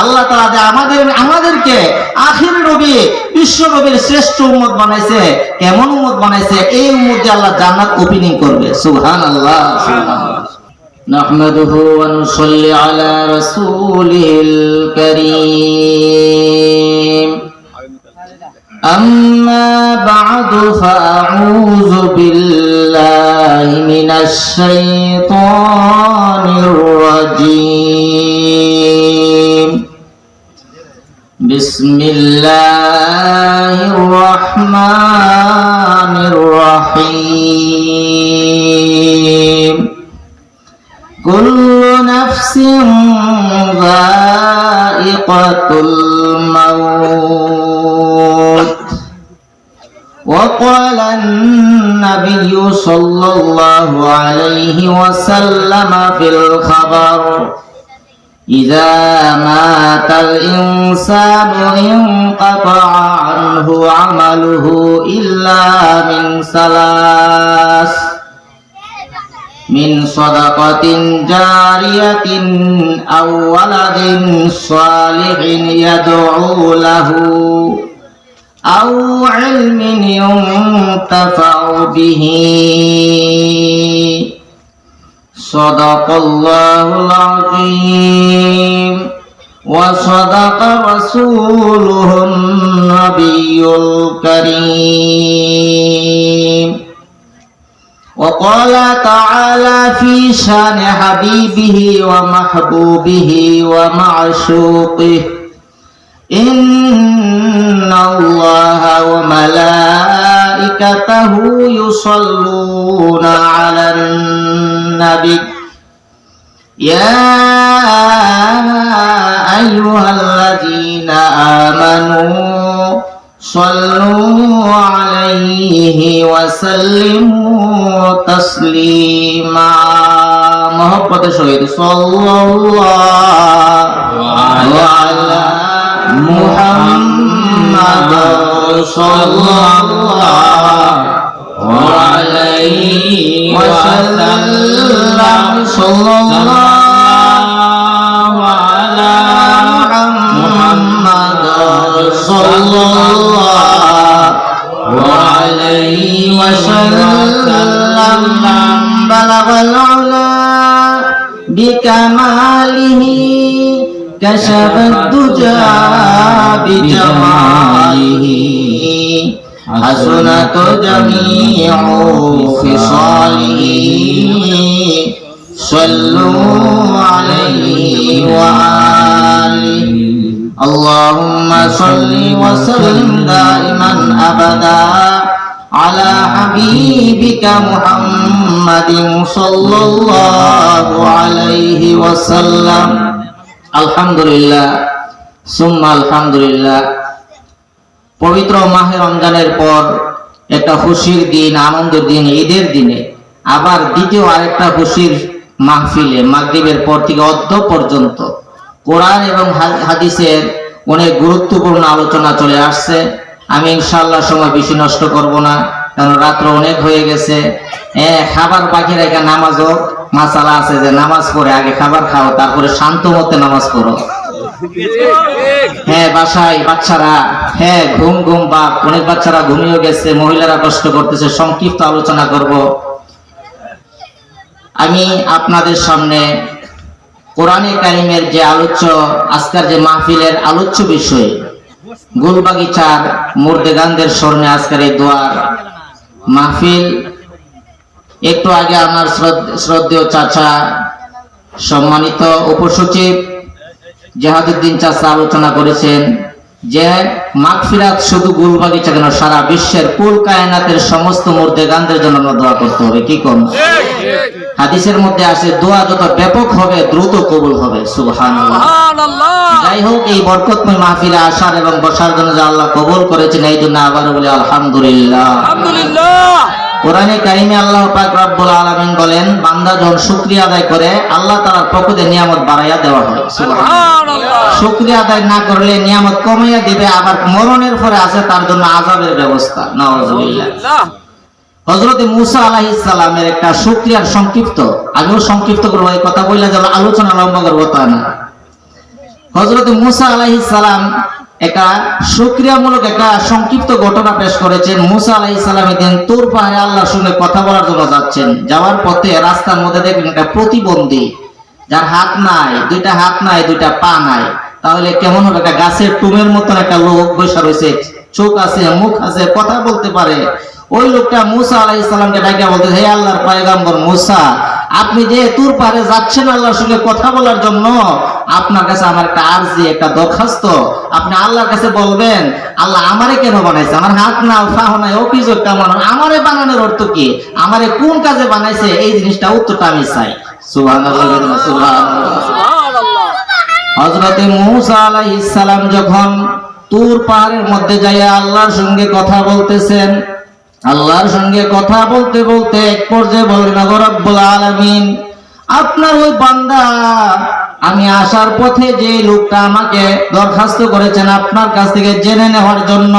আল্লাহ তাআলা যে আমাদের আমাদেরকে আখির নবী বিশ্ব নবীর শ্রেষ্ঠ উম্মত বানাইছে কেমন উম্মত বানাইছে এই উম্মত দিয়ে আল্লাহ জান্নাত ওপেনিং করবে সুবহানাল্লাহ সুবহানাল্লাহ نحمده ونصلي على رسوله الكريم أما بعد فأعوذ بالله من الشيطان الرجيم بسم الله الرحمن الرحيم. كل نفس ذائقة الموت. وقال النبي صلى الله عليه وسلم في الخبر إذا مات الإنسان انقطع عنه عمله إلا من ثلاث من صدقة جارية أو ولد صالح يدعو له أو علم ينتفع به صدق الله العظيم. وصدق رسوله النبي الكريم. وقال تعالى في شان حبيبه ومحبوبه ومعشوقه إن الله وملائكته يصلون على النبي يا أيها الذين آمنوا صلوا عليه وسلموا تسليما محبة شهيد صلى الله على محمد صلى الله عليه وسلم صلى الله على محمد صلى الله عليه وسلم بلغ العلا بكماله كشف الدجى بجماله حسنت جميع خصاله. صلوا عليه وآله. اللهم صل وسلم دائما أبدا على حبيبك محمد صلى الله عليه وسلم. الحمد لله. সুম্মা আলহামদুলিল্লাহ। পবিত্র মাহে রমজানের পর একটা খুশির দিন আনন্দের দিন, ঈদের দিনে আবার দ্বিতীয় আরেকটা খুশির মাহফিলে, মাগরীবের পর থেকে অর্ধ পর্যন্ত কোরআন এবং হাদিসের অনেক গুরুত্বপূর্ণ আলোচনা চলে আসছে। আমি ইনশাল্লাহ সময় বেশি নষ্ট করব না, কারণ রাত্র অনেক হয়ে গেছে। খাবার পাখির বাকি নামাজ হোক মাসালা আছে যে নামাজ পড়ে আগে খাবার খাও, তারপরে শান্ত মতে নামাজ পড়ো। হ্যাঁ বাসায় বাচ্চারা। হ্যাঁ ঘুম ঘুম, বাপ। অনেক বাচ্চারা ঘুমিয়ে গেছে, মহিলারা কষ্ট করতেছে। সংক্ষিপ্ত আলোচনা করব। আমি আপনাদের সামনে কোরআনে কারিমের যে আলোচ্য, আজকের যে মাহফিলের আলোচ্য বিষয়, গুলবাগিচার মুর্দেগানদের স্মরণে আজকের এই দোয়ার মাহফিল। একটু আগে আমার শ্রদ্ধেয় চাচা, সম্মানিত উপসচিব জেহাদুদ্দিন চাষা আলোচনা করেছেন যে মাগফিরাত শুধু গুলবাগিচা কেন সারা বিশ্বের কুল কায়নাতের সমস্ত মুর্দেগানদের জন্য আমরা দোয়া করতে হবে। কি কোন হাদিসের মধ্যে আসে দোয়া যত ব্যাপক হবে দ্রুত কবুল হবে। সুবহানাল্লাহ। যাই হোক এই বরকতময় মাহফিলে আসার এবং বসার জন্য যে আল্লাহ কবুল করেছেন এই জন্য আবার বলি আলহামদুলিল্লাহ। কোরআনে কারিমে আল্লাহ পাক রব্বুল আলামিন বলেন বান্দা যখন শুকরিয়া আদায় করে আল্লাহ তাআলার পক্ষে নিয়ামত বাড়াইয়া দেওয়া হয়। সুবহানাল্লাহ। শুকরিয়া আদায় না করলে নিয়ামত কমাইয়া দিবে আবার মরণের পরে আছে তার জন্য আযাবের ব্যবস্থা। নাউজুবিল্লাহ। হযরত মুসা আলাইহিস সালামের একটা শুকরিয়ার সংক্ষিপ্ত আগেও সংক্ষিপ্ত করব এই কথা বললে যে আলোচনা লম্বা করব তা না। হজরত মুসা আলাইহিস সালাম একটা সুক্রিয়ামূলক একটা সংক্ষিপ্ত ঘটনা পেশ করেছেন মুসা আলাইহিস সালাম এদিন তুর পাহাড়ে আল্লাহর সঙ্গে কথা বলার জন্য যাচ্ছেন। যাওয়ার পথে রাস্তার মধ্যে দেখলেন একটা প্রতিবন্ধী, যার হাত নাই, দুইটা হাত নাই, দুইটা পা নাই। তাহলে কেমন হবে? একটা গাছের টুমের মতন একটা লোক বসে রয়েছে, চোখ আছে, মুখ আছে, কথা বলতে পারে। ওই লোকটা মুসা আলাইহিস সালামকে ডাকে বলতে হে আল্লাহর পয়গাম্বর মুসা আপনি যে তুর পারে যাচ্ছেন আল্লাহর সঙ্গে কথা বলার জন্য, আপনার কাছে আমার একটা আরজি, একটা দরখাস্ত। আপনি আল্লাহর কাছে বলবেন, আল্লাহ আমারে কেন বানাইছে? আমার হাত না ফাহ নাই অভিযোগ কেমন? আমারে বানানোর অর্থ কি? আমারে কোন কাজে বানাইছে? এই জিনিসটা উত্তরটা আমি চাই। হজরতে মুসা আলাইহিস সালাম যখন তুর পাহাড়ের মধ্যে যাইয়া আল্লাহর সঙ্গে কথা বলতেছেন আল্লাহর সঙ্গে কথা বলতে বলতে এক পর্যায়ে বলেন "আগো রব্বুল আলামিন, আপনার ওই বান্দা, আমি আসার পথে যে লোকটা আমাকে দরখাস্ত করেছেন আপনার কাছ থেকে জেনে নেওয়ার জন্য,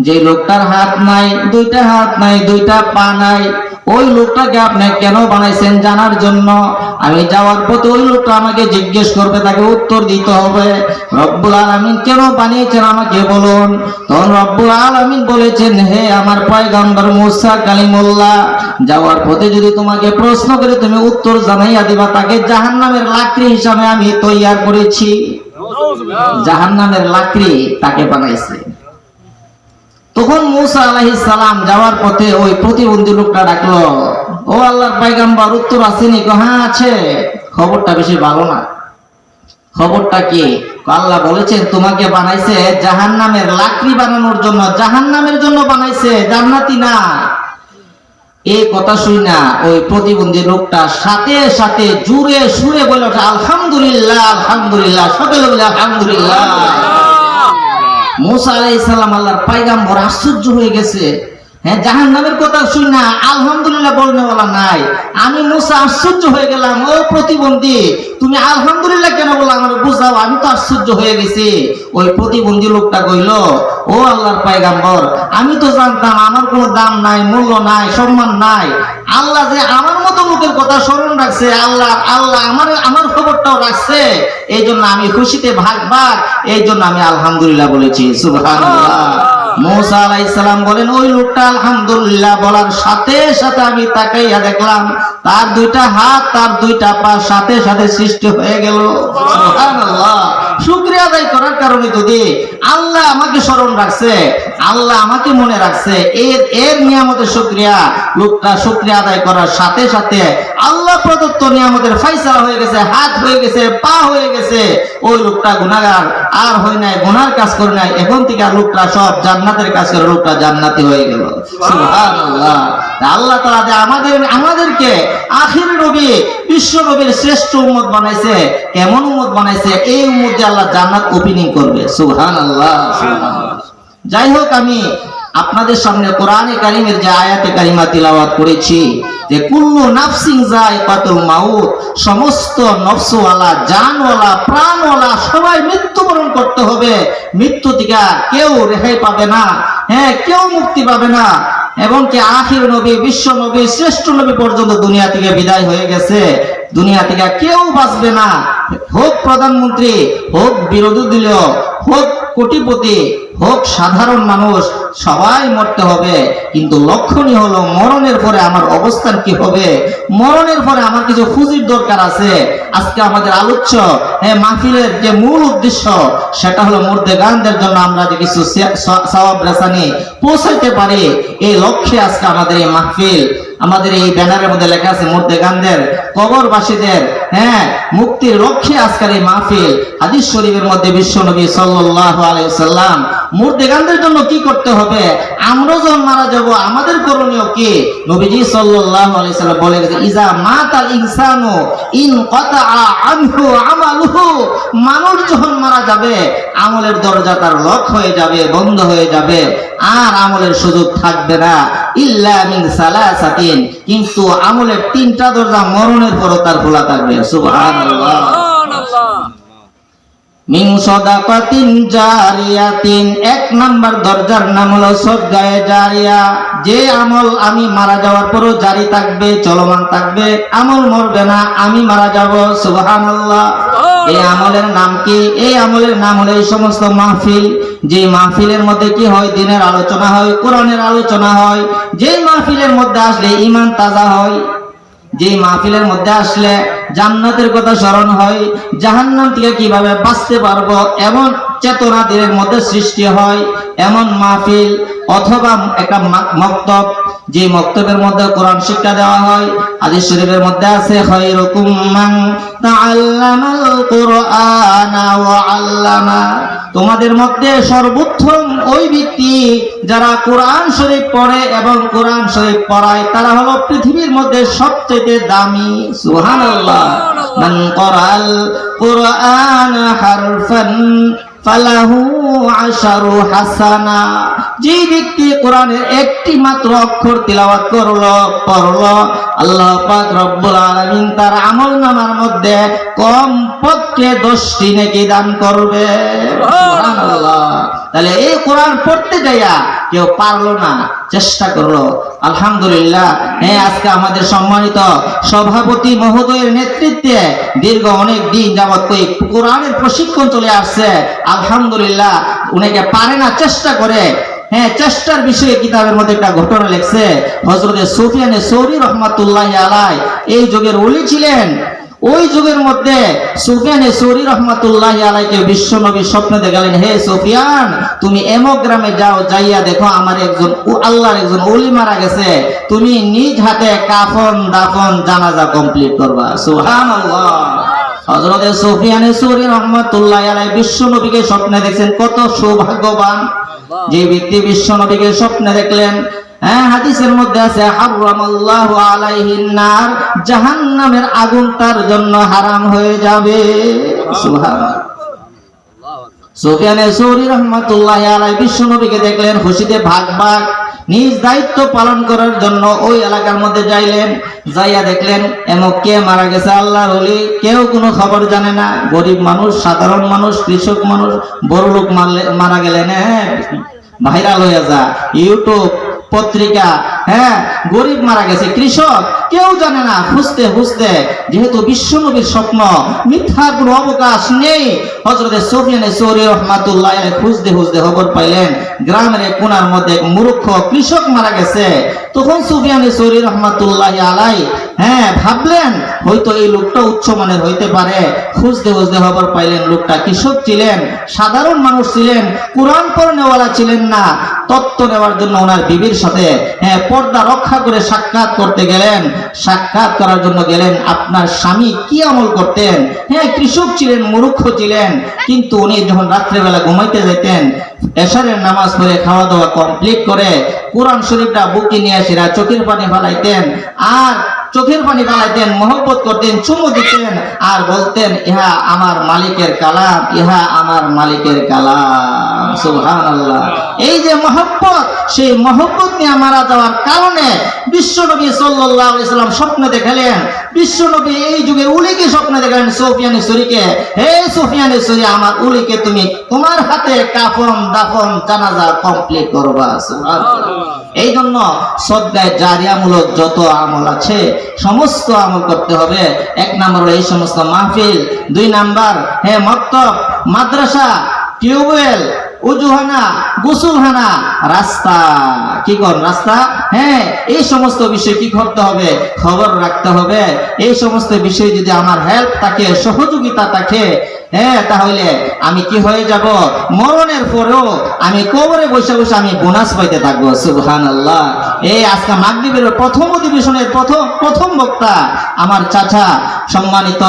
যে লোকটার হাত নাই, দুইটা হাত নাই, দুইটা পা নাই ওই লোকটাকে আপনি কেন বানাইছেন জানার জন্য? আমি যাওয়ার পথে ওই লোকটা আমাকে জিজ্ঞেস করবে তাকে উত্তর দিতে হবে। রব্বুল আলামিন কেন বানিয়েছেন আমাকে বলুন? তখন রব্বুল আলামিন বলেছেন হে আমার পয়গম্বর মুসা কালিমুল্লাহ যাওয়ার পথে যদি তোমাকে প্রশ্ন করে তুমি উত্তর জানাইয়া দিবা তাকে জাহান্নামের লাকড়ি হিসাবে আমি তৈয়ার করেছি। জাহান্নামের লাকড়ি তাকে বানাইছে। তখন মুসা আলাইহিস সালাম যাওয়ার পথে ওই প্রতিবন্ধী লোকটা ডাকলো, ও আল্লাহর পাইগাম্বার উত্তর আসেনি? হ্যাঁ আছে। খবরটা বেশি ভালো না। খবরটা কি? আল্লাহ বলেছেন, তোমাকে বানাইছে জাহান্নামের লাকড়ি বানানোর জন্য, জাহান্নামের জন্য বানাইছে, জান্নাতি না। এই কথা শুই না, ওই প্রতিবন্ধী লোকটা সাথে সাথে জুড়ে সুরে বলে ওঠে, আলহামদুলিল্লাহ আলহামদুলিল্লাহ। সকলে বলে, আলহামদুলিল্লাহ। মুসা আলাই ইসলাম আল্লাহর পায়গাম্বর আশ্চর্য হয়ে গেছে। হ্যাঁ জাহান নামের কথা শুন না, আলহামদুলিল্লাহ নাই। আমি মুসা আশ্চর্য হয়ে গেলাম, ও প্রতিবন্ধী, তুমি আলহামদুলিল্লাহ কেন বলো আমার বুঝাও, আমি তো আশ্চর্য হয়ে গেছি। ওই প্রতিবন্ধী লোকটা কইল, ও আল্লাহর পায়গাম্বর, আমি তো জানতাম আমার কোনো দাম নাই, মূল্য নাই, সম্মান নাই। আল্লাহ যে আমার মতো লোকের কথা স্মরণ রাখছে, আল্লাহ আল্লাহ আমার আমার খবরটাও রাখছে এই জন্য আমি খুশিতে ভাগ ভাগ এই জন্য আমি আলহামদুলিল্লাহ বলেছি, সুবহানাল্লাহ। মৌসা আলাইহিস সালাম বলেন, ওই লোকটা আলহামদুলিল্লাহ বলার সাথে সাথে আমি তাকাইয়া দেখলাম, তার দুইটা হাত, তার দুইটা পা সাথে সাথে সৃষ্টি হয়ে গেল। শুকরিয়া আদায় করার কারণে যদি আল্লাহ আমাকে স্মরণ রাখছে, আল্লাহ আমাকে মনে রাখছে, এর এর নিয়ামতের শুকরিয়া, লোকটা শুকরিয়া আদায় করার সাথে সাথে আল্লাহ প্রদত্ত নিয়ামতের ফাইসালা হয়ে গেছে হাত হয়ে গেছে পা হয়ে গেছে। ওই লোকটা গুনাহগার আর হয় নাই গুনার কাজ করে নাই। এখন থেকে লোকটা সব জান্নাতের কাজ করে লোকটা জান্নাতি হয়ে গেল। সুবহানাল্লাহ। আল্লাহ তাআলা যে আমাদের আমাদেরকে আখির নবী বিশ্ব নবীর শ্রেষ্ঠ উম্মত বানাইছে কেমন উম্মত বানাইছে এই উম্মত আল্লাহ জান্নাত ওপেনিং করবে। সুবহানাল্লাহ সুবহানাল্লাহ। যাই হোক আমি আপনাদের সামনে কোরআনে কারিমের যে আয়াতে কারিমা তিলাওয়াত করেছি, যে কুল্লু নাফসিং যায় কাতুল মাউত, সমস্ত নফসওয়ালা, জানওয়ালা, প্রাণওয়ালা, সবাই মৃত্যুবরণ করতে হবে। মৃত্যু থেকে কেউ রেহাই পাবে না হ্যাঁ কেউ মুক্তি পাবে না। এবং কি আখির নবী, বিশ্ব নবী, শ্রেষ্ঠ নবী পর্যন্ত দুনিয়া থেকে বিদায় হয়ে গেছে। দুনিয়া থেকে কেউ বাঁচবে না। হোক প্রধানমন্ত্রী, হোক বিরোধী দলীয়, হোক কোটিপতি হোক সাধারণ মানুষ, সবাই মরতে হবে। কিন্তু লক্ষণীয় হলো মরণের পরে আমার অবস্থান কি হবে? মরণের পরে আমার কিছু ফুজির দরকার আছে। আজকে আমাদের আলোচ্য হ্যাঁ মাহফিলের যে মূল উদ্দেশ্য, সেটা হলো মুর্দে গানদের জন্য আমরা যে কিছু সে- রেসানি পৌঁছাইতে পারি, এই লক্ষ্যে আজকে আমাদের এই মাহফিল, আমাদের এই ব্যানারের মধ্যে লেখা আছে মুর্দে গানদের, কবরবাসীদের হ্যাঁ মুক্তির লক্ষ্যে আজকের এই মাহফিল। হাদিস শরীফের মধ্যে বিশ্ব নবী সাল্লাল্লাহু আলাইহি সাল্লাম, মুর্দে গানদের জন্য কি করতে হবে? আমরা যখন মারা যাব, আমাদের করণীয় কি? নবীজি সাল্লাল্লাহু আলাইহি সাল্লাম বলে গেছে ইজা মাতাল ইনসানু ইন কাতাআ আনহু আমালুহু। মানুষ যখন মারা যাবে, আমলের দরজা তার লক হয়ে যাবে, বন্ধ হয়ে যাবে। আর আমলের সুযোগ থাকবে না। ইল্লা মিন সালাসাতিন। কিন্তু আমলের তিনটা দরজা মরণের পরও তার খোলা থাকবে মিন সদাকাতিন জারিয়াতিন। এক নাম্বার দরজার নাম হলো সদগায়ে জারিয়া। যে আমল আমি মারা যাওয়ার পরও জারি থাকবে, চলমান থাকবে, আমল মরবে না, আমি মারা যাব, সুবহানাল্লাহ। এই আমলের নাম কি? এই আমলের নাম হলো এই সমস্ত মাহফিল। যে মাহফিলের মধ্যে কি হয়? দিনের আলোচনা হয়, কোরআনের আলোচনা হয়। যে মাহফিলের মধ্যে আসলে ইমান তাজা হয়, যে মাহফিলের মধ্যে আসলে জান্নাতের কথা স্মরণ হয়, জাহান্নাম থেকে কীভাবে বাঁচতে পারব? এমন চেতনা দিনের মধ্যে সৃষ্টি হয়, এমন মাহফিল অথবা একটা মক্তব, যে মক্তবের মধ্যে কোরআন শিক্ষা দেওয়া হয় আদি শরীফের মধ্যে আছে, খায়রুকুম কুরআনা ওয়া আল্লামা। তোমাদের মধ্যে সর্বোত্তম ওই ব্যক্তি যারা কোরআন শরীফ পড়ে এবং কোরআন শরীফ পড়ায়, তারা হলো পৃথিবীর মধ্যে সবচেয়ে দামি। সুবহানাল্লাহ। মান করাল কোরআন হারফান একটি মাত্র আল্লাহ তার আমলনামার মধ্যে কম পক্ষে দশটি নেকি দান করবে। তাহলে এই কোরআন পড়তে যাইয়া কেউ পারল না, চেষ্টা করল। আলহামদুলিল্লাহ হ্যাঁ আজকে আমাদের সম্মানিত সভাপতি মহোদয়ের নেতৃত্বে দীর্ঘ অনেক দিন এই কোরআনের প্রশিক্ষণ চলে আসছে। আলহামদুলিল্লাহ, উনাকে পারে না, চেষ্টা করে। হ্যাঁ চেষ্টার বিষয়ে কিতাবের মধ্যে একটা ঘটনা লেখছে। হজরত সুফিয়ানে সৌরি রহমাতুল্লাহ আলাই এই যুগের ওলি ছিলেন। ওই যুগের মধ্যে সুফিয়ানে সৌরি রহমাতুল্লাহ আলাইকে বিশ্ব নবী স্বপ্নে দেখালেন, হে সুফিয়ান, তুমি এমক গ্রামে যাও, যাইয়া দেখো আমার একজন আল্লাহর একজন ওলি মারা গেছে। তুমি নিজ হাতে কাফন, দাফন, জানাজা কমপ্লিট করবা। সুবহানাল্লাহ। হযরতে সুফিয়ানে সৌরি রহমাতুল্লাহ আলাই বিশ্ব নবীকে স্বপ্নে দেখছেন, কত সৌভাগ্যবান। যে ব্যক্তি বিশ্ব নবীকে স্বপ্নে দেখলেন হ্যাঁ হাদিসের মধ্যে আছে জাহান্নামের আগুন তার জন্য হারাম হয়ে যাবে। সুবহানাল্লাহ। সুফিয়ানে সৌরি দেখলেন, খুশিতে ভাগ ভাগ, নিজ দায়িত্ব পালন করার জন্য ওই এলাকার মধ্যে যাইলেন, যাইয়া দেখলেন, এমক কে মারা গেছে আল্লাহর ওলি, কেউ কোনো খবর জানে না, গরিব মানুষ, সাধারণ মানুষ, কৃষক মানুষ বড় লোক মারা গেলেন হ্যাঁ। ভাইরাল হয়ে যা, ইউটিউব পত্রিকা হ্যাঁ গরিব মারা গেছে, কৃষক, কেউ জানে না, খুঁজতে খুঁজতে, যেহেতু বিশ্বনবীর স্বপ্ন, মিথ্যার কোনো অবকাশ নেই। হজরতে সোফিয়ানে সৌরি রহমাতুল্লাহ খুঁজতে খুঁজতে খবর পাইলেন, গ্রামের কোনার মধ্যে মূর্খ কৃষক মারা গেছে। তখন সুফিয়ানে সৌরি রহমাতুল্লাহ আলাই হ্যাঁ ভাবলেন, হয়তো এই লোকটা উচ্চ মানের হইতে পারে। খুঁজতে খুঁজতে খবর পাইলেন, লোকটা কৃষক ছিলেন, সাধারণ মানুষ ছিলেন, কোরআন পড়নেওয়ালা ছিলেন না। তত্ত্ব নেওয়ার জন্য ওনার বিবির সাথে হ্যাঁ পর্দা রক্ষা করে সাক্ষাৎ করতে গেলেন। সাক্ষাৎ করার জন্য গেলেন আপনার স্বামী কি আমল করতেন? হ্যাঁ কৃষক ছিলেন, মূর্খ ছিলেন, কিন্তু উনি যখন রাত্রেবেলা ঘুমাইতে যেতেন এশারের নামাজ পড়ে খাওয়া দাওয়া কমপ্লিট করে, কোরআন শরীফটা বুকে নিয়ে আসিরা, চোখের পানি ফালাইতেন, আর চোখের পানি ফালাইতেন মহব্বত করতেন চুমু দিতেন আর বলতেন ইহা আমার মালিকের কালাম ইহা আমার মালিকের কালাম। সুবহানাল্লাহ। এই যে মহব্বত সেই মহব্বত নিয়ে মারা যাওয়ার কারণে বিশ্বনবী সাল্লাল্লাহু আলাইহি সাল্লাম স্বপ্নে দেখালেন বিশ্বনবী এই যুগে উলিকে স্বপ্নে দেখালেন সোফিয়ানে সরিকে হে সোফিয়ানে সরি আমার উলিকে তুমি তোমার হাতে কাফন দাফন জানাজা কমপ্লিট করবা। এই জন্য সদ্গায় জারিয়ামূলক যত আমল আছে সমস্ত আমল করতে হবে। এক নম্বর হলো এই সমস্ত মাহফিল। দুই নাম্বার হ্যাঁ মক্তব, মাদ্রাসা, টিউবওয়েল উজুহানা গোসলখানা রাস্তা। কি কর, রাস্তা? হ্যাঁ এই সমস্ত বিষয় কি করতে হবে? খবর রাখতে হবে। এই সমস্ত বিষয় যদি আমার হেল্প থাকে, সহযোগিতা থাকে হ্যাঁ তাহলে আমি কি হয়ে যাব? মরণের পরেও আমি কবরে বসে বসে আমি বোনাস পাইতে থাকব। সুবহান আল্লাহ এই আজকে মাগরিবের প্রথম অধিবেশনের প্রথম প্রথম বক্তা আমার চাচা সম্মানিত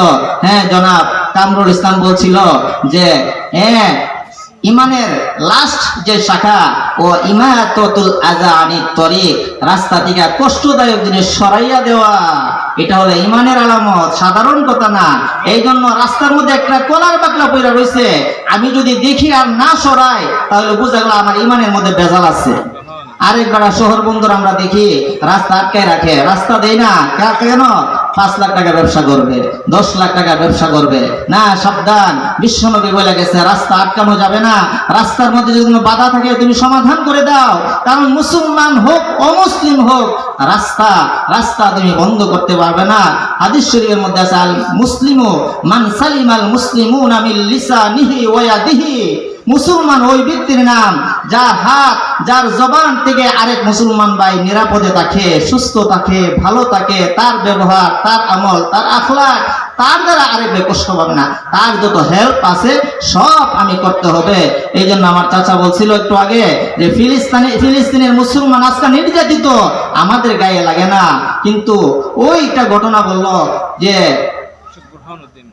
হ্যাঁ জনাব কামরুল ইসলাম বলছিল যে হ্যাঁ ইমানের লাস্ট যে শাখা ও ইমায়াতুল আজানি তরিক, রাস্তা থেকে কষ্টদায়ক জিনিস সরাইয়া দেওয়া, এটা হলো ইমানের আলামত, সাধারণ কথা না। এই জন্য রাস্তার মধ্যে একটা কলার বাকলা পইরা রয়েছে আমি যদি দেখি আর না সরাই, তাহলে বুঝা গেল আমার ইমানের মধ্যে বেজাল আছে। আরেক বেড়া শহর বন্ধুর আমরা দেখি, রাস্তা আটকায় রাখে, রাস্তা দেয় না। কেন? পাঁচ লাখ টাকা ব্যবসা করবে, দশ লাখ টাকা ব্যবসা করবে। না, সাবধান। বিশ্বনবী বলে গেছে, রাস্তা আটকানো যাবে না। রাস্তার মধ্যে যদি কোনো বাধা থাকে, তুমি সমাধান করে দাও। কারণ মুসলমান হোক, অমুসলিম হোক, রাস্তা রাস্তা তুমি বন্ধ করতে পারবে না। হাদিস শরীফের মধ্যে আছে আল মুসলিমু মান সালিমাল মুসলিমুনা মিন লিসানিহি ওয়া ইয়াদিহি। মুসলমান ওই ব্যক্তির নাম, যার হাত, যার জবান থেকে আরেক মুসলমান ভাই নিরাপদে থাকে, সুস্থ থাকে, ভালো থাকে, তার ব্যবহার, তার আমল, তার আখলাক তার দ্বারা আরেক ভাই কষ্ট পাবে না। তার যত হেল্প আছে, সব আমি করতে হবে। এই জন্য আমার চাচা বলছিল একটু আগে যে, ফিলিস্তানি, ফিলিস্তিনের মুসলমান আজকে নির্যাতিত, আমাদের গায়ে লাগে না। কিন্তু ওইটা ঘটনা বলল যে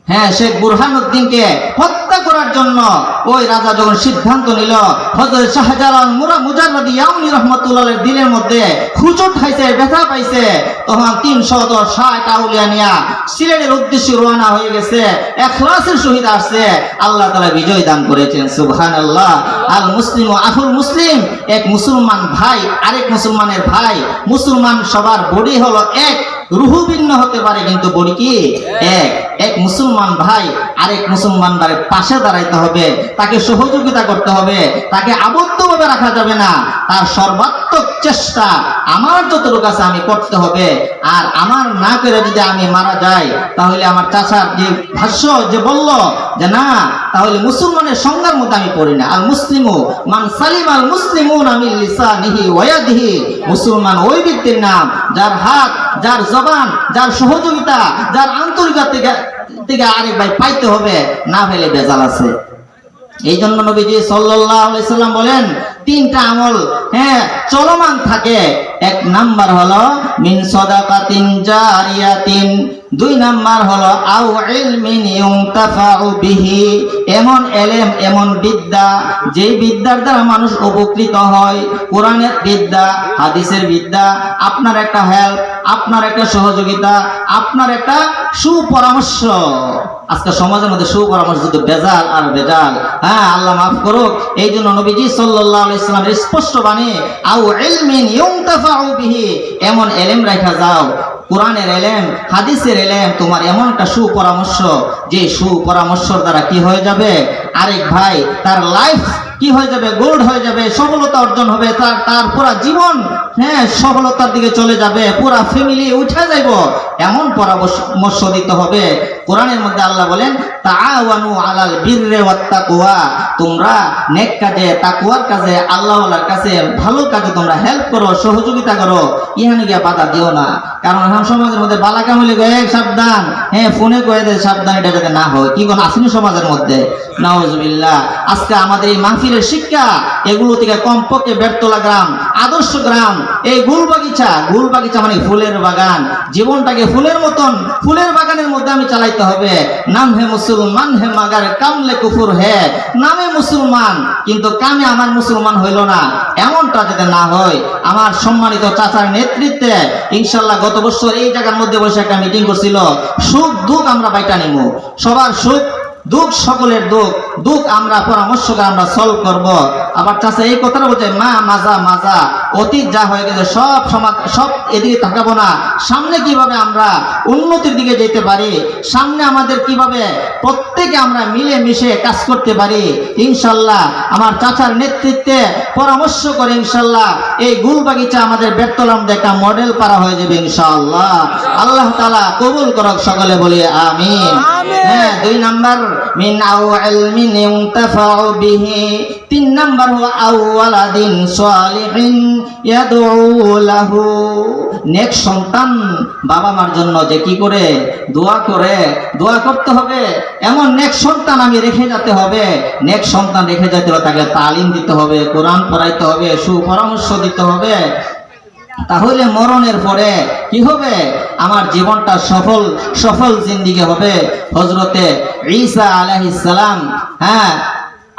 হ্যাঁ শেখ বুরহানুদ্দিনকে হত্যা করার জন্য ওই রাজা যখন সিদ্ধান্ত নিল হজরত শাহজালাল মুরা মুজাররদি ইয়াউনি রহমতুল্লাহ দিনের মধ্যে খুচট খাইছে, ব্যথা পাইছে, তখন তিন শত ষাট আউলিয়া নিয়া সিলেটের উদ্দেশ্যে রওনা হয়ে গেছে, এখলাসের সহিত আসছে, আল্লাহ তালা বিজয় দান করেছেন সুবহান আল্লাহ আল মুসলিম ও আহুল মুসলিম, এক মুসলমান ভাই, আরেক মুসলমানের ভাই, মুসলমান সবার বডি হলো এক। রুহু ভিন্ন হতে পারে কিন্তু বডি কি? এক এক মুসলমান ভাই আরেক মুসলমান ভাইয়ের পাশে দাঁড়াইতে হবে তাকে সহযোগিতা করতে হবে তাকে আবদ্ধভাবে রাখা যাবে না। তার সর্বাত্মক চেষ্টা আমার যতটুকু আছে আমি করতে হবে আর আমার না করে যদি আমি মারা যাই তাহলে আমার চাচার যে ভাষ্য যে বলল যে না তাহলে মুসলমানের সংজ্ঞার মধ্যে আমি পড়ি না। আর মুসলিমু মান সালিম আল মুসলিমুন আমি ওয়াদিহি মুসলমান ওই ব্যক্তির নাম যার হাত যার জবান, যার সহযোগিতা, যার আন্তরিকতা থেকে থেকে আরেক ভাই পাইতে হবে, না ফেলে বেজাল আছে। এই জন্য নবীজি আলাইহি সাল্লাম বলেন তিনটা আমল। হ্যাঁ চলমান থাকে। এক নাম্বার হলো, মিন সাদাকাতিন জারিয়াতিন। দুই নাম্বার হলো আউ ইলমিন ইউনতাফাউ বিহি। এমন এলেম, এমন বিদ্যা যে বিদ্যার দ্বারা মানুষ উপকৃত হয়। কোরআনের বিদ্যা, হাদিসের বিদ্যা, আপনার একটা হেল্প, আপনার একটা সহযোগিতা, আপনার একটা সুপরামর্শ। আজকে সমাজের মধ্যে সুপরামর্শ বেজাল আর বেজাল। হ্যাঁ আল্লাহ মাফ করুক। এই জন্য নবীজি সাল্লাল্লাহু আলাইহি স্পষ্ট বাণী, আউ ইলমিন এমন এলেম রাখা যাও। কোরআনের এলেম, হাদিসের এলেম, তোমার এমন একটা সুপরামর্শ, যে সুপরামর্শর দ্বারা কি হয়ে যাবে? আরেক ভাই, তার লাইফ কি হয়ে যাবে? গোল্ড হয়ে যাবে, সফলতা অর্জন হবে, তার তার পুরা জীবন হ্যাঁ সফলতার দিকে চলে যাবে, পুরা ফ্যামিলি উঠে যাইব। এমন পরামর্শ দিতে হবে কোরআনের মধ্যে আল্লাহ বলেন, তাআওয়ানু আলাল বিররি ওয়াত তাকওয়া তোমরা নেক কাজে, তাকওয়ার কাজে, আল্লাহওয়ালার কাছে ভালো কাজে তোমরা হেল্প করো, সহযোগিতা করো। ইহানে গিয়া বাধা দিও না। কারণ এখন সমাজের মধ্যে বালাকা হলে গয়ে সাবধান। হ্যাঁ ফোনে কয়ে দেয়, সাবধান, এটা যাতে না হয়। কি কোন আসেনি সমাজের মধ্যে? নাউজুবিল্লাহ। আজকে আমাদের এই মাহফিলের শিক্ষা, এগুলো থেকে কমপক্ষে বেরতলা গ্রাম আদর্শ গ্রাম। এই গুল বাগিচা গুল বাগিচা মানে ফুলের বাগান। জীবনটাকে ফুলের মতন, ফুলের বাগানের মধ্যে আমি চালাইতে হবে। নাম হে মুসলমান হে মাগার, কামলে কুফুর হে। নামে মুসলমান, কিন্তু কামে আমার মুসলমান হইল না। এমনটা যাতে না হয়, আমার সম্মানিত চাচার নেতৃত্বে ইনশাল্লাহ গত বছর এই জায়গার মধ্যে বসে একটা মিটিং করছিল। সুখ দুঃখ আমরা বাইটা নিব সবার সুখ দুঃখ সকলের দুঃখ দুঃখ আমরা পরামর্শ করে আমরা সলভ করব। আবার চাষা এই কথাটা বলছে মা মাজা মাজা অতীত যা হয়ে গেছে সব সমাজ সব এদিকে তাকাবো না। সামনে কীভাবে আমরা উন্নতির দিকে যেতে পারি? সামনে আমাদের কীভাবে প্রত্যেকে আমরা মিলে মিশে কাজ করতে পারি? ইনশাল্লাহ আমার চাচার নেতৃত্বে পরামর্শ করে ইনশাল্লাহ এই গুল বাগিচা আমাদের বেতলাম একটা মডেল পারা হয়ে যাবে ইনশাল্লাহ। আল্লাহ তালা কবুল করক সকলে বলি আমিন। হ্যাঁ দুই নাম্বার ওয়ালাদিন সালিহিন ইয়াদউ লাহু। নেক সন্তান বাবা মার জন্য যে কি করে? দোয়া করে, দোয়া করতে হবে। এমন নেক সন্তান আমি রেখে যেতে হবে। নেক সন্তান রেখে যেতে হবে তাকে তালিম দিতে হবে, কোরআন পড়াইতে হবে, সুপরামর্শ দিতে হবে। তাহলে মরণের পরে কি হবে? আমার জীবনটা সফল সফল জিন্দিগি হবে। হজরতে ঈসা আলাইহিস সালাম হ্যাঁ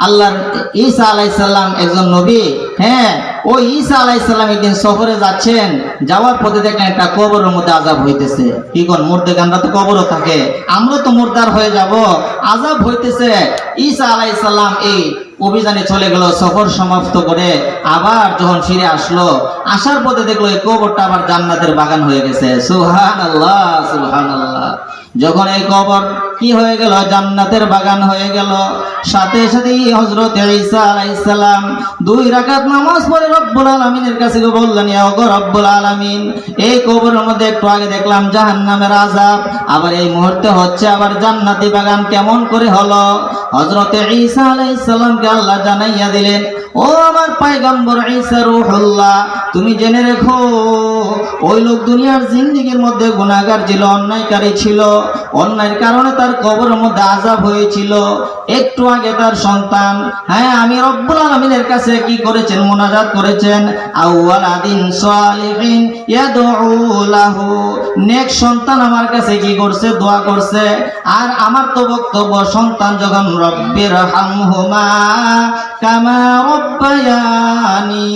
আল্লাহর ঈসা আলাইহিস সালাম একজন নবী হ্যাঁ ওই ঈসা আলাইহিস সালাম একদিন সফরে যাচ্ছেন, যাওয়ার পথে দেখলেন একটা কবরের মধ্যে আজাব হইতেছে। কি কোন মুর্দে গানরা তো কবরও থাকে। আমরা তো মুর্দার হয়ে যাব আজাব হইতেছে। ঈসা আলাইহিস সালাম এই অভিযানে চলে গেল, সফর সমাপ্ত করে আবার যখন ফিরে আসলো, আসার পথে দেখল এই কবরটা আবার জান্নাতের বাগান হয়ে গেছে। সুহান আল্লাহ সুহান আল্লাহ যখন এই কবর কি হয়ে গেল? জান্নাতের বাগান হয়ে গেল। সাথে সাথে হজরত ঈসা আলাইহিস সালাম দুই রাকাত নামাজ পড়ে রব্বুল আলামিনের কাছে বললেন, ইয়া গো রব্বুল আলামিন, এই কবরের মধ্যে একটু আগে দেখলাম জাহান্নামের আযাব, আবার এই মুহূর্তে হচ্ছে আবার জান্নাতি বাগান কেমন করে হলো? হযরত ঈসা আলাইহিস সালামকে আল্লাহ জানাইয়া দিলেন, ও আমার পয়গম্বর ঈসা রূহুল্লাহ, তুমি জেনে রেখো, ওই লোক দুনিয়ার জিন্দিগির মধ্যে গুনাহগার ছিল, অন্যায়কারী ছিল। অন্যায়ের কারণে তার কবরের মধ্যে আযাব হয়েছিল। একটু আগে তার সন্তান হ্যাঁ আমি রব্বুল আলামিনের কাছে কি করেছেন? মোনাজাত করেছেন। আউয়ালাদিন সালিহিন ইয়াদউ লাহু নেক সন্তান আমার কাছে কি করছে? দোয়া করছে। আর আমার তো বক্তব্য, সন্তান যখন রব্বির হামহুমা كما ربياني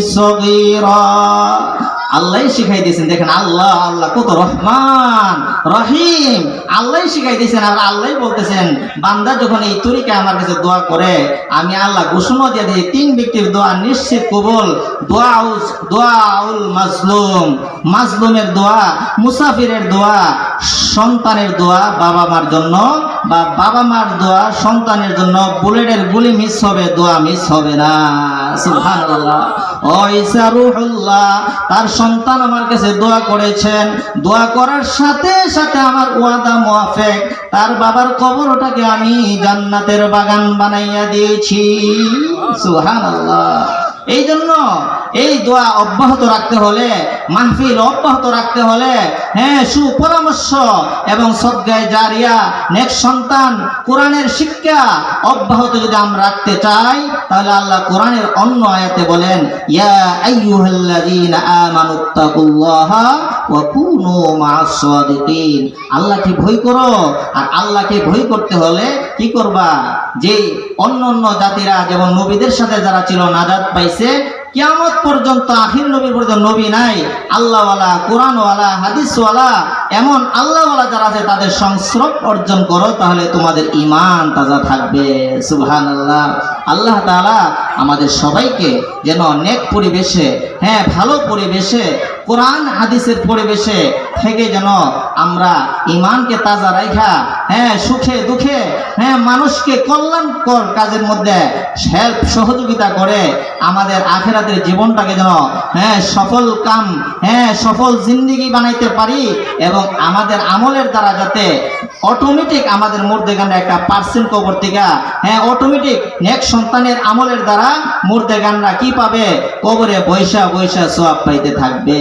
صغيرا. আল্লাহ শিখাই দিয়েছেন, দেখেন আল্লাহ আল্লাহ, কত রহমান, রহিম। আল্লাহ শিখাই দিয়েছেন আর আল্লাহ বলতেছেন, বান্দা যখন এই তরিকা আমার কাছে দোয়া করে, আমি আল্লাহ ঘোষণা দিয়ে দিই, তিন ব্যক্তির দোয়া নিশ্চিত, কবল। দোয়া দোয়াউল মাজলুম। মাজলুমের দোয়া, মুসাফিরের দোয়া, সন্তানের দোয়া বাবা মার জন্য, বা বাবা মার দোয়া সন্তানের জন্য, বুলেটের গুলি মিস হবে, দোয়া মিস হবে না। সুবহানাল্লাহ। ও ঈসা রূহুল্লাহ, তার সন্তান আমার কাছে দোয়া করেছেন। দোয়া করার সাথে সাথে আমার ওয়াদা মোয়াফেক তার বাবার কবরটাকে আমি জান্নাতের বাগান বানাইয়া দিয়েছি। সুবহানাল্লাহ। এই জন্য এই দোয়া অব্যাহত রাখতে হলে, মাহফিল অব্যাহত রাখতে হলে হ্যাঁ সুপরামর্শ এবং সদ্গায় জারিয়া নেক সন্তান কোরআনের শিক্ষা অব্যাহত যদি আমরা রাখতে চাই, তাহলে আল্লাহ কোরআনের অন্য আয়াতে বলেন, ইয়া আইয়ুহাল্লাযীনা আল্লাহকে ভয় করো, আর আল্লাহকে ভয় করতে হলে কি করবা? যে অন্য অন্য জাতিরা, যেমন নবীদের সাথে যারা ছিল, নাজাত পাইছে কিয়ামত পর্যন্ত আখির নবীর পর্যন্ত নবী নাই। আল্লাহওয়ালা, কোরআনওয়ালা, হাদিসওয়ালা, এমন আল্লাহওয়ালা যারা আছে, তাদের সংস্রব অর্জন করো, তাহলে তোমাদের ইমান তাজা থাকবে। সুবহান আল্লাহ আল্লাহ তালা আমাদের সবাইকে যেন অনেক পরিবেশে হ্যাঁ ভালো পরিবেশে, কোরআন, হাদিসের পরিবেশে থেকে যেন আমরা ইমানকে তাজা রাখা হ্যাঁ সুখে, দুঃখে হ্যাঁ মানুষকে কল্যাণকর কাজের মধ্যে হেল্প সহযোগিতা করে আমাদের আখেরাতের জীবনটাকে যেন হ্যাঁ সফল কাম হ্যাঁ সফল জিন্দিগি বানাইতে পারি এবং আমাদের আমলের দ্বারা যাতে অটোমেটিক আমাদের মূর্দেগানে একটা পার্সেন্ট কবর হ্যাঁ অটোমেটিক নেক্সট সন্তানের আমলের দ্বারা মূর্দেগানরা কি পাবে? কবরে বৈশা বৈশা সোয়াব পাইতে থাকবে।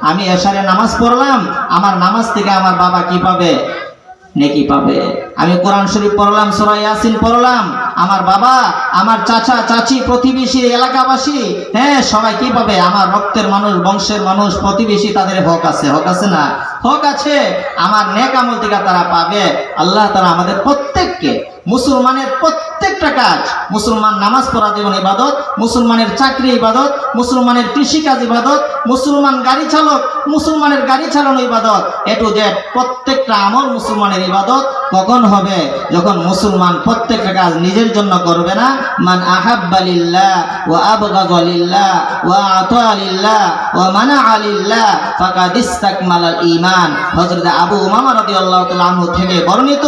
আমি এশারে নামাজ পড়লাম আমার নামাজ থেকে আমার বাবা কি পাবে? নেকি পাবে? আমি কোরআন শরীফ পড়লাম, সূরা ইয়াসিন পড়লাম। আমার বাবা, আমার চাচা, চাচি, প্রতিবেশী, এলাকাবাসী হ্যাঁ সবাই কি পাবে? আমার রক্তের মানুষ, বংশের মানুষ, প্রতিবেশী তাদের হক আছে হক আছে না? হক আছে। আমার নেক আমল থেকে তারা পাবে। আল্লাহ তারা আমাদের প্রত্যেককে মুসলমানের প্রত্যেকটা কাজ, মুসলমান নামাজ পড়া যেমন ইবাদত, মুসলমানের চাকরি ইবাদত, মুসলমানের কৃষিকাজ ইবাদত, মুসলমান গাড়ি চালক, মুসলমানের গাড়ি চালানো ইবাদত। এ টু জেড প্রত্যেকটা আমল মুসলমানের ইবাদত কখন হবে? যখন মুসলমান প্রত্যেকটা কাজ নিজের জন্য করবে না, মান আহাব্বালিল্লাহ ও আবগাজলিল্লাহ ও আতালিল্লাহ ও মানা আলিল্লাহ ফাকাদ ইস্তাকমালাল ঈমান। হযরত আবু উমামা রাদিয়াল্লাহু তাআলা আনহু থেকে বর্ণিত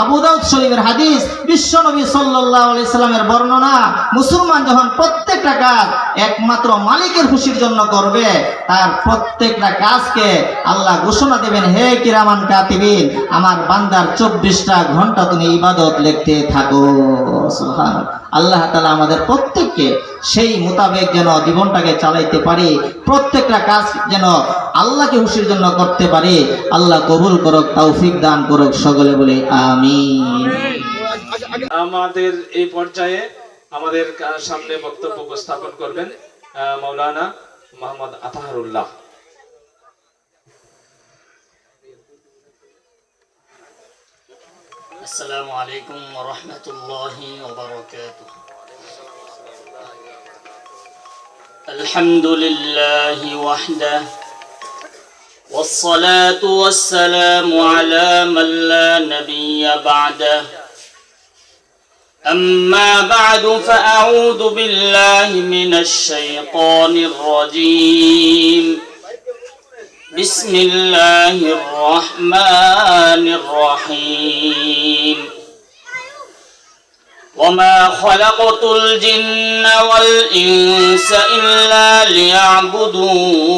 আবু দাউদ শরীফের হাদিস বিশ্বনবী সাল্লাল্লাহু আলাইহি সাল্লামের বর্ণনা, মুসলমান যখন প্রত্যেকটা কাজ একমাত্র মালিকের খুশির জন্য করবে, তার প্রত্যেকটা কাজকে আল্লাহ ঘোষণা দেবেন, হে কিরামান কাতিবিন, আমার বান্দার চব্বিশটা ঘণ্টা তুমি ইবাদত লিখতে থাকো। আল্লাহ তাআলা আমাদের প্রত্যেককে সেই মোতাবেক যেন জীবনটাকে চালাইতে পারি, প্রত্যেকটা কাজ যেন আল্লাহকে খুশির জন্য করতে পারি, আল্লাহ কবুল করুক, তৌফিক দান করুক সকলে বলে আমি আমাদের এই পর্যায়ে আমাদের সামনে বক্তব্য উপস্থাপন করবেন মৌলানা মোহাম্মদ আতাহারুল্লাহ। السلام عليكم ورحمة الله وبركاته. الحمد لله وحده والصلاة والسلام على من لا نبي بعده. أما بعد فأعوذ بالله من الشيطان الرجيم. بسم الله الرحمن الرحيم. وما خلقت الجن والإنس إلا ليعبدون.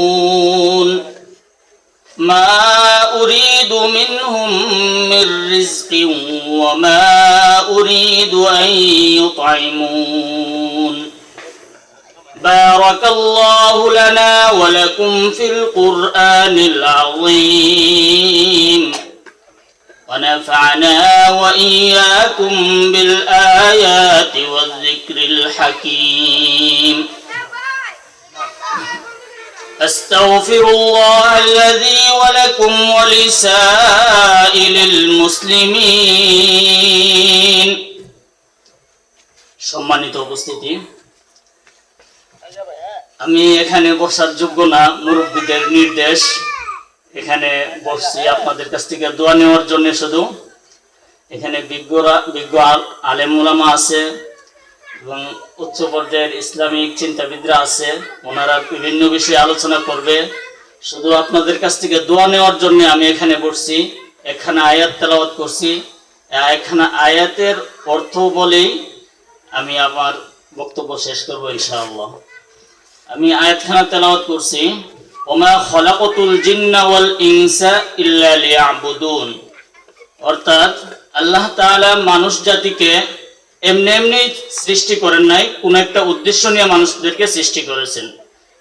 ما أريد منهم من رزق وما أريد أن يطعمون. بارك الله لنا ولكم في القرآن العظيم ونفعنا وإياكم بالآيات والذكر الحكيم أستغفر الله الذي ولكم ولسائر المسلمين সম্মানিত উপস্থিতি আমি এখানে বসার যোগ্য না, মুরব্বীদের নির্দেশ। এখানে বসছি আপনাদের কাছ থেকে দোয়া নেওয়ার জন্য শুধু। এখানে বিজ্ঞরা, বিজ্ঞ আল- আলেম ওলামা আছে এবং উচ্চ পর্যায়ের ইসলামিক চিন্তাবিদরা আছে। ওনারা বিভিন্ন বিষয়ে আলোচনা করবে। শুধু আপনাদের কাছ থেকে দোয়া নেওয়ার জন্য আমি এখানে বসছি। এখানে আয়াত তেলাওয়াত করছি। এখানে আয়াতের অর্থ বলেই আমি আমার বক্তব্য শেষ করব ইনশাআল্লাহ। আমি আয়াতখানা তেলাওয়াত করছি। ওমা খলাকতুল জিন্না ওয়াল ইনসা ইল্লা লিয়াবুদুন। অর্থাৎ আল্লাহ তাআলা মানুষ জাতিকে এমনি এমনি সৃষ্টি করেন নাই, কোন একটা উদ্দেশ্য নিয়ে মানুষদেরকে সৃষ্টি করেছেন।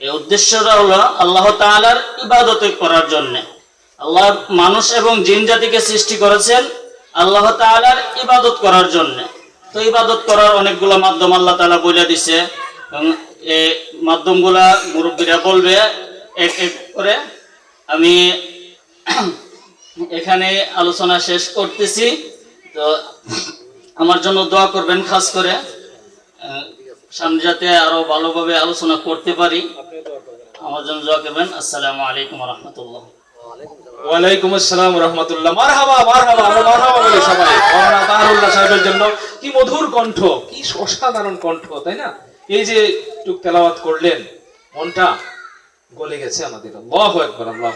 এই উদ্দেশ্যটা হলো আল্লাহ তাআলার ইবাদত করার জন্য। আল্লাহ মানুষ এবং জিন জাতিকে সৃষ্টি করেছেন আল্লাহ তাআলার ইবাদত করার জন্য। তো ইবাদত করার অনেকগুলো মাধ্যম আল্লাহ তাআলা বলে দিছে। মাধ্যমগুলা মুরব্বীরা বলবে, এক এক করে। আমি এখানে আলোচনা শেষ করতেছি। তো আমার জন্য দোয়া করবেন খাস করে। সামনে যাতে আরও ভালোভাবে আলোচনা করতে পারি। আমার জন্য দোয়া করবেন। আসসালামু আলাইকুম রহমতুল্লাহ। ওয়ালাইকুম আসসালাম রহমতুল্লাহ। মারহাবা মারহাবা, আমরা মারহাবা সবাই। তাহারুল্লাহ সাহেবের জন্য। কি মধুর কণ্ঠ, কি অসাধারণ কণ্ঠ, তাই না? এই যে টুক তেলাওয়াত করলেন মনটা গলে গেছে আমাদের। আল্লাহ একবার আল্লাহ